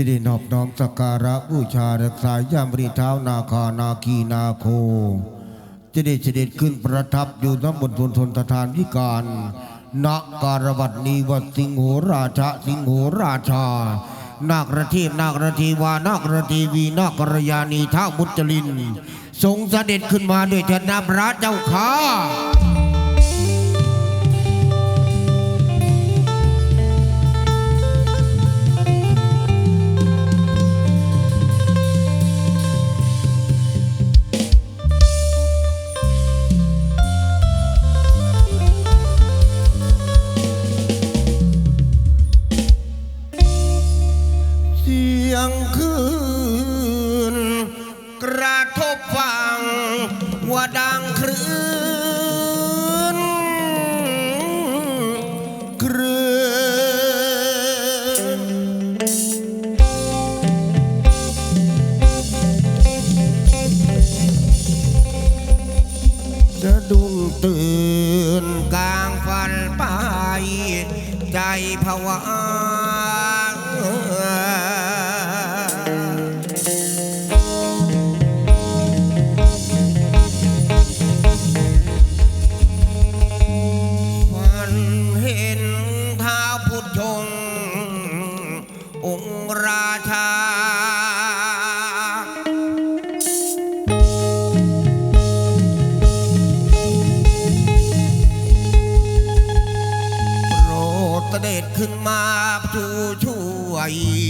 จะได้นอบน้อมสักการะบูชารักษาย่ามรีเท้านาคานาคีนาโคจะได้เสด็จขึ้นประทับอยู่น้ำบนทนทนสถานวิการณการวัดนีวัดสิงห์โหราชะสิงห์โหราชา นาคระเทีนาคระทีวานาคระทีวีนาครยานีท้ามุจลิน ทรงเสด็จขึ้นมาด้วยเถิดนาพระเจ้าข้า Bahia.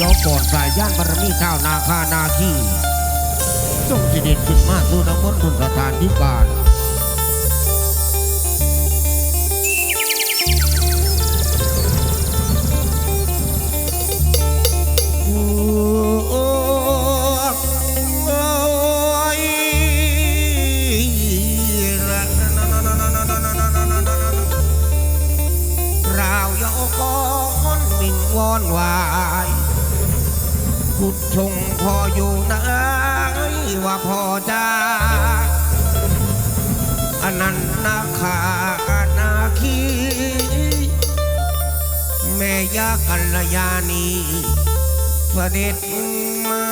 ย้อมปอดสายย่างบารมีเจ้านาคานาคีทรงสิเด็จขึ้นมาสู่น้ำมนต์บนสถานที่การอนว่า พุดชงพออยู่ไหนว่าพอจะอนันต์นาคานาคีแม่ยากัลยาณีเสด็จมา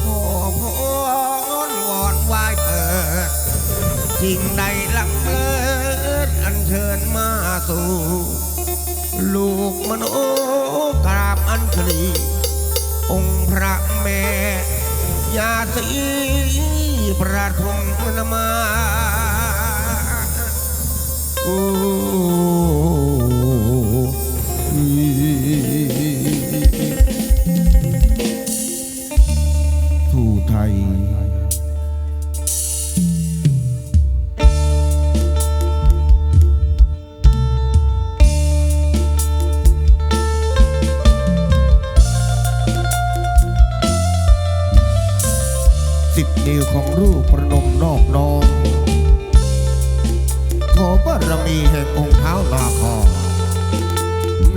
ขอพรวอนไหวเปิดสิ่งใดลังเกิดอันเชิญมา សូលោកមនោក្រាបអន្ទលីអង្គព្រះមេយ៉ាសីប្រាថ្នាមនមាអូ สิบนิ้วของรูปประนมนอบน้อมขอบารมีแห่งองค์เท้านาคา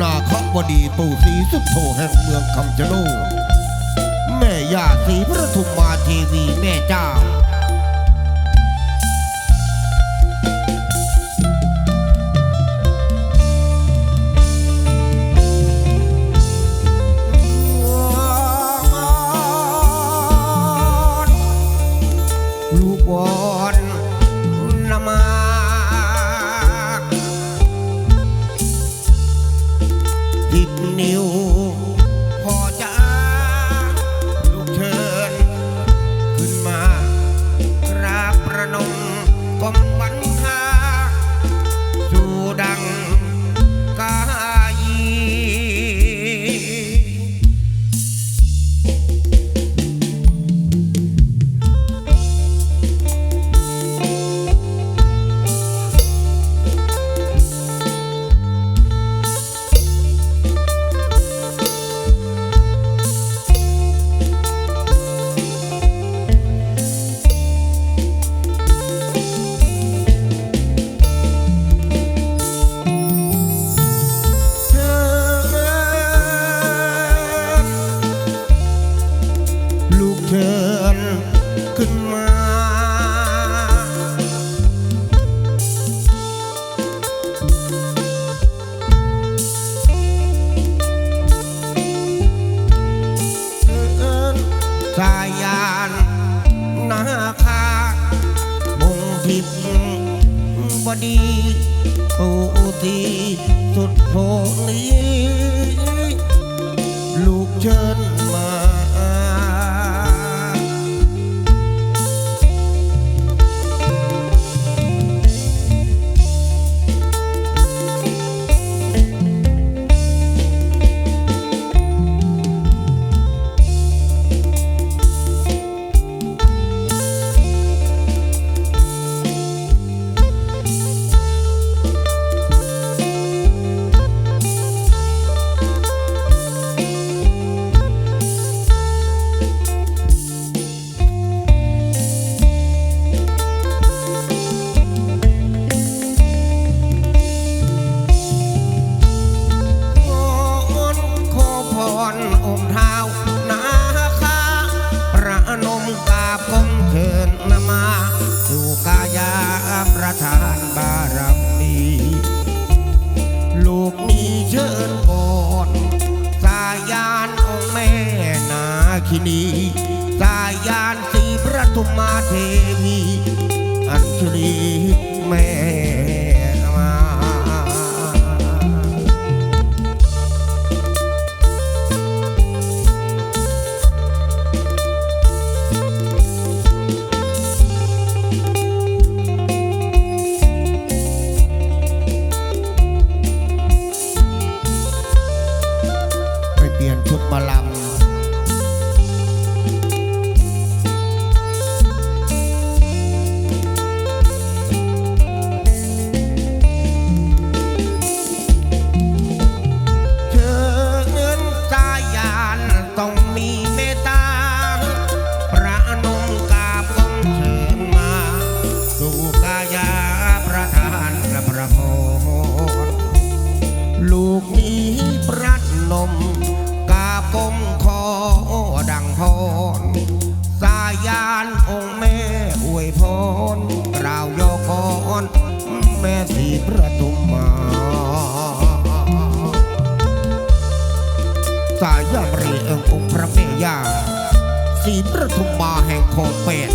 นาคบดีปู่ศรีสุโธแห่งเมืองคำชะโนดแม่ย่าศรีพระทุมมาเทีวีแม่เจ้า Papa กงคอดังพรสายานองค์แม่อวยพรกล่าวยกอนแม่สีประตุมมา สายามรีององค์พระแม่ย่าสีประทุมมาแห่งโคเป็ด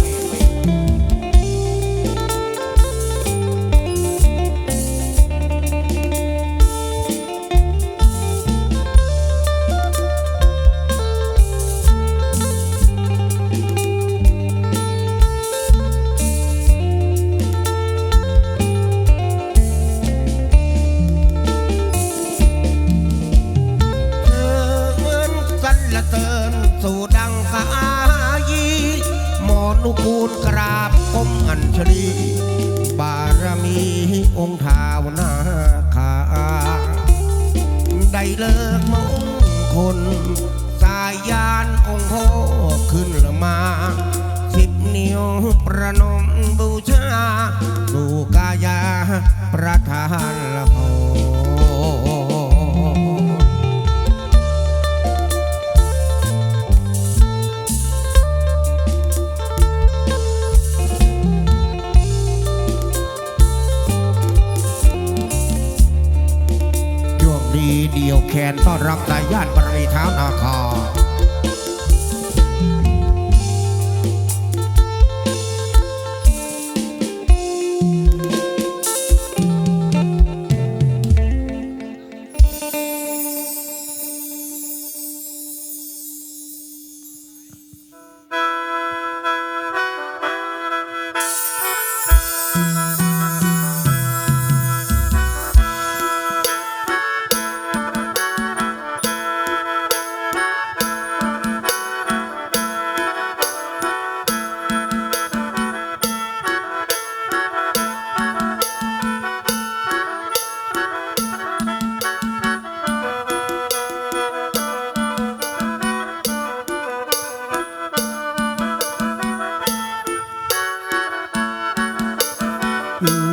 รักตายญาติบารมีเท้านาคา Mm.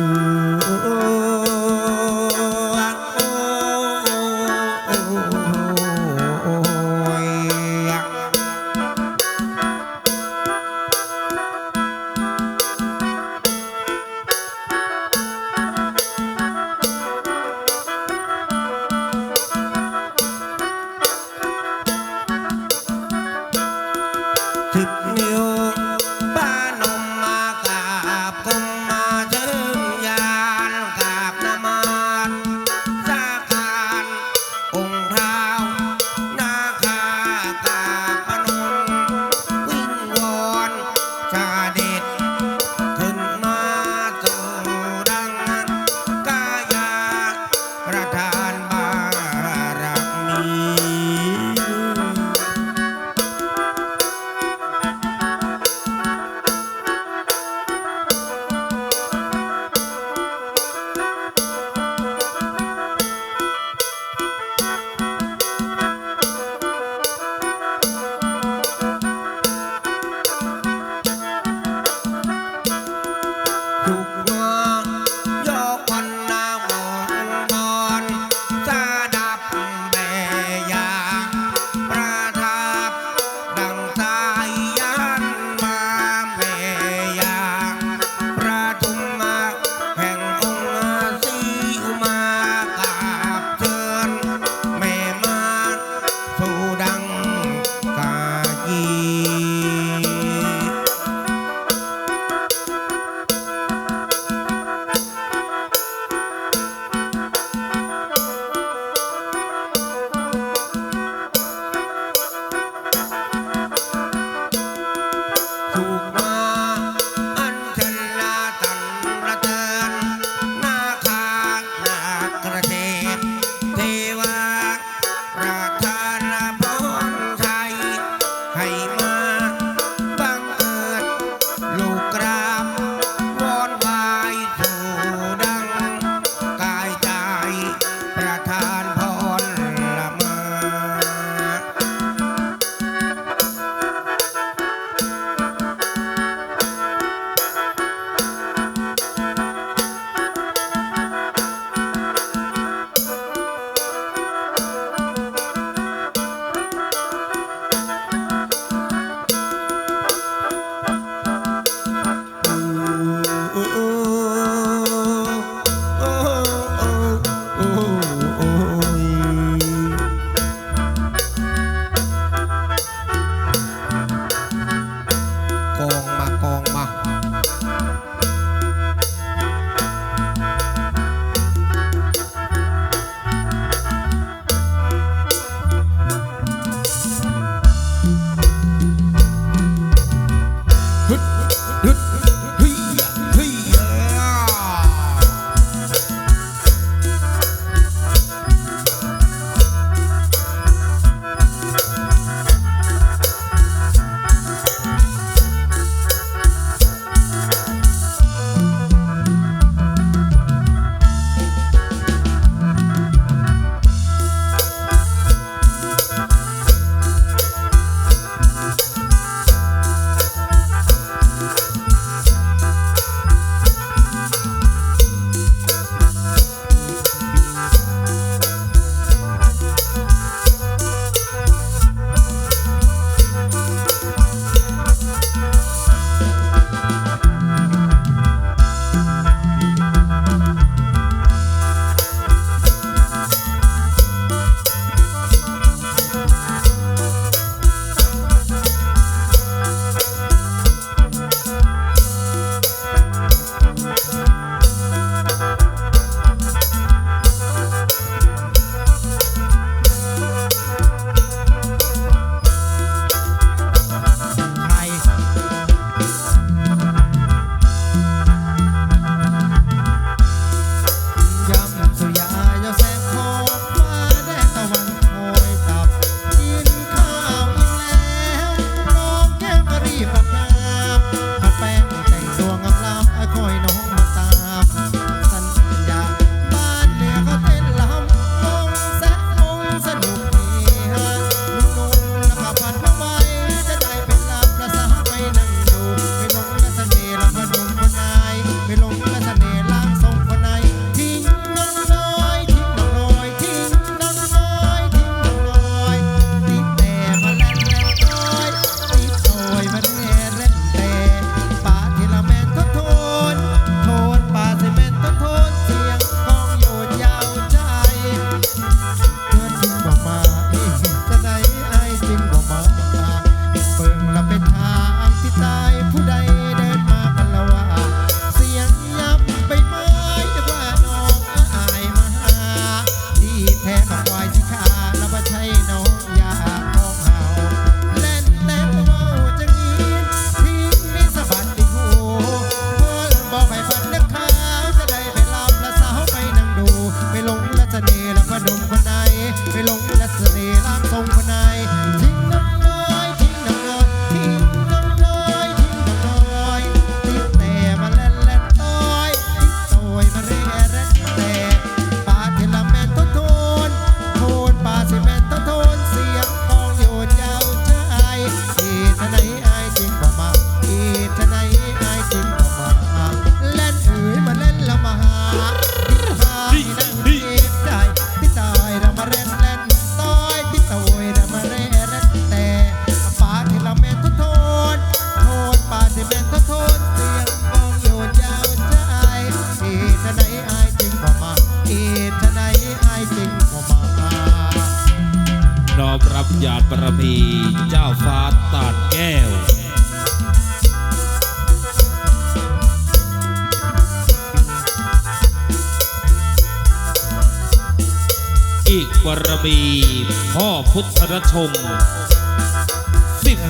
ทธรชง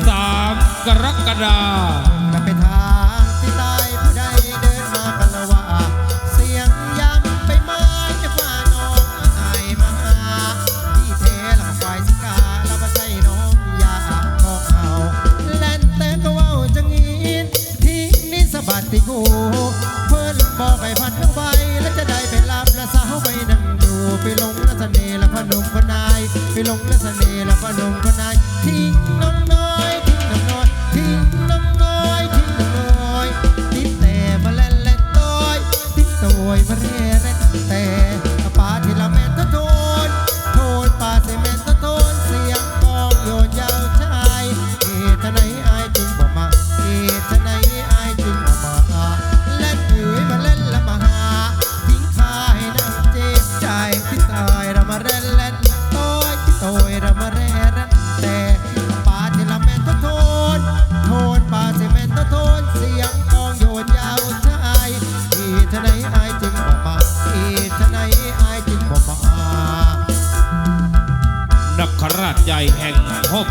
13 กรกฎาคม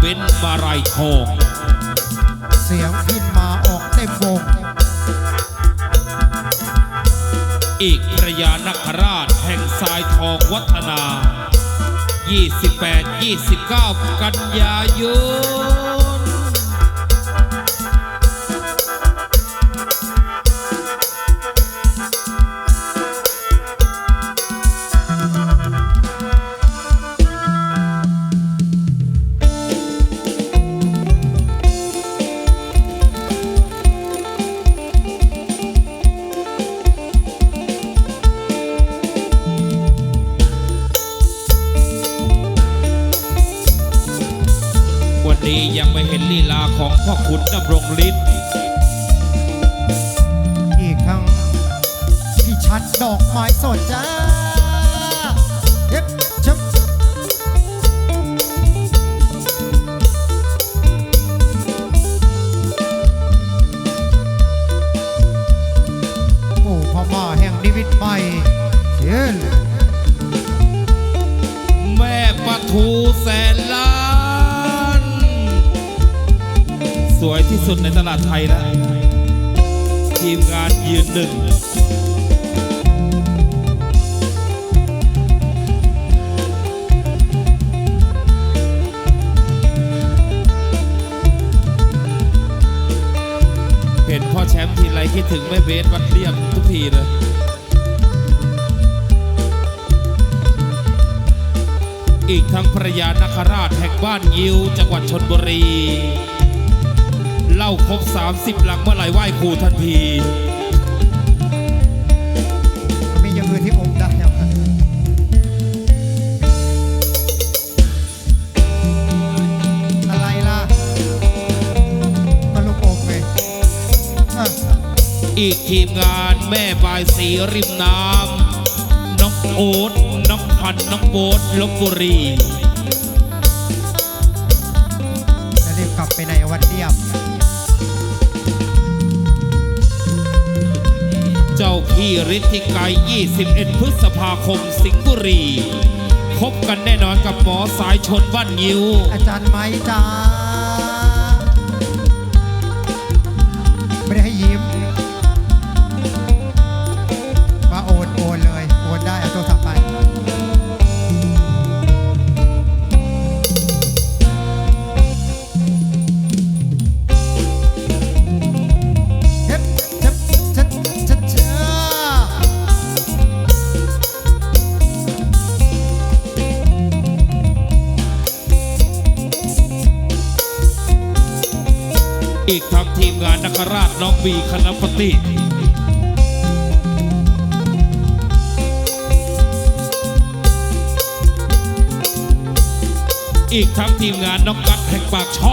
เป็นมารายโคงเสียงพินมาออกเต็มวงอีกพระยานคราชแห่งสายทองวัฒนา 28-29 กันยายน พ่อขุนดำรง นึ่งเห็นพ่อแชมป์ทีไรคิดถึงแม่เบสวัดเรียบทุกทีเลยอีกทั้งพระยานคราชแห่งบ้านยิวจังหวัดชนบุรี เล่าครบ 30 หลังเมื่อไหร่ไหว้ครูทันที อีกทีมงานแม่บายสีริมน้ำน้องโอ๊ตน้องพันธุ์น้องโบ๊ทลบบุรีจะรีบกลับไปในวันเดียบ เจ้าพี่ฤทธิไกร21 พฤษภาคมสิงห์บุรีพบกันแน่นอนกับหมอสายชนบ้านยิว อาจารย์ไม้จ้า อีกทั้งทีมงานนักราชน้องบีคณปฏิอีกทั้งทีมงานน้องกัดแห่งปากช่อง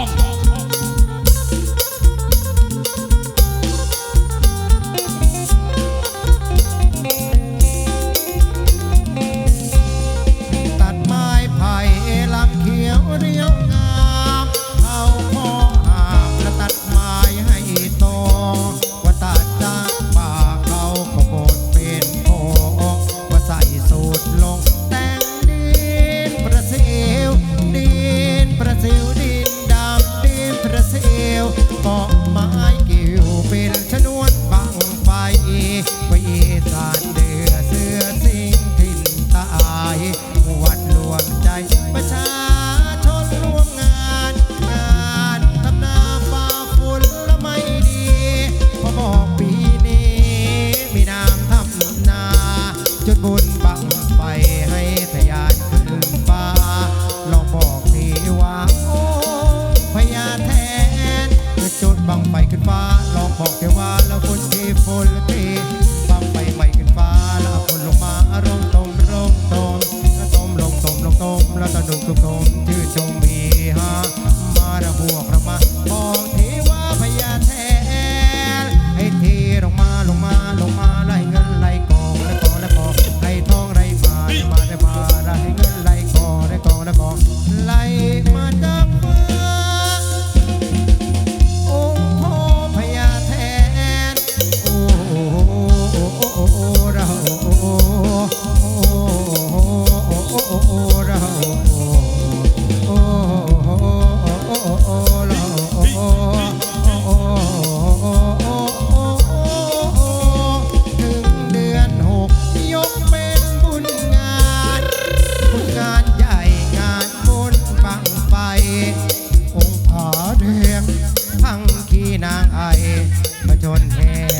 One hand.